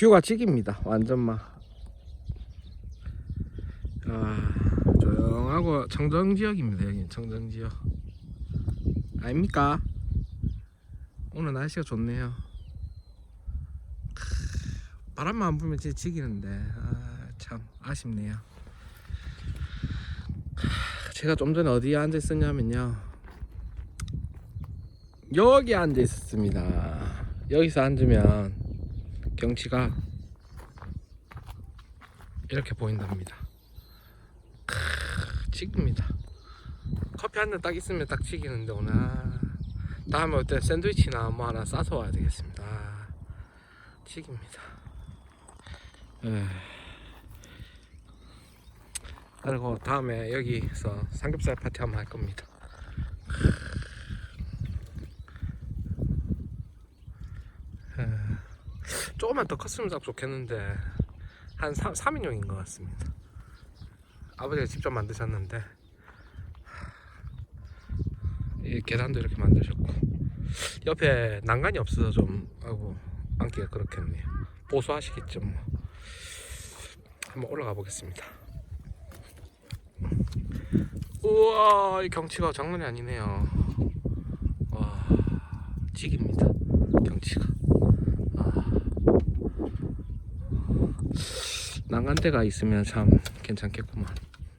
뷰가 찍입니다. 완전 막. 아, 조용하고 청정 지역입니다. 여기 청정 지역. 아닙니까? 오늘 날씨가 좋네요. 크, 바람만 안 불면 진짜 지기는데 아, 참 아쉽네요. 크, 제가 좀 전에 어디에 앉아 있었냐면요. 여기 앉아 있었습니다. 여기서 앉으면 경치가 이렇게 보인답니다. 크, 찍입니다. 커피 한 잔 딱 있으면 딱 찍이는데 오늘 아, 다음에 올 때 샌드위치나 뭐 하나 싸서 와야 되겠습니다. 아, 찍입니다. 에. 그리고 다음에 여기서 삼겹살 파티 한번 할 겁니다. 에. 조금만 더 컸으면 딱 좋겠는데 한 3, 3인용인 것 같습니다. 아버지가 직접 만드셨는데 이 계단도 이렇게 만드셨고 옆에 난간이 없어서 좀 하고 앉기가 그렇겠네요. 보수하시겠죠 뭐. 한번 올라가 보겠습니다. 우와 이 경치가 장난이 아니네요. 와 찍입니다. 경치가. 아. 난간대가 있으면 참 괜찮겠구만.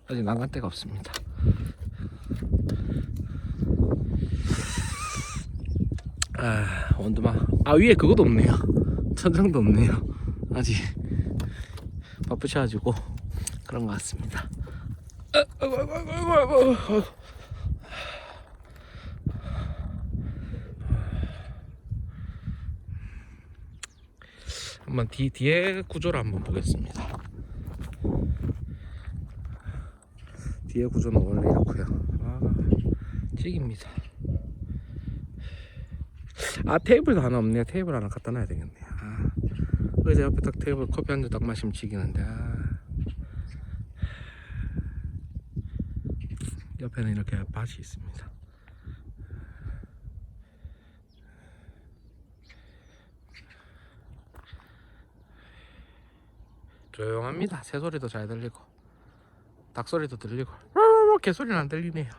아직 난간대가 없습니다. 아 원두막. 아 위에 그것도 없네요. 천장도 없네요. 아직 바쁘셔가지고 그런 것 같습니다. 아, 아이고 아이고 아이고 아이고 아이고 아이고. 한번 뒤, 뒤에 구조를 한번 보겠습니다. 뒤에 구조는 원래 이렇고요. 아 찍입니다. 아 테이블도 하나 없네요. 테이블 하나 갖다 놔야 되겠네요. 아, 의자 옆에 딱 테이블 커피 한 잔 딱 마시면 지기는데 아. 옆에는 이렇게 밭이 있습니다 조용합니다. 새소리도 잘 들리고 닭소리도 들리고. 개소리는 안 들리네요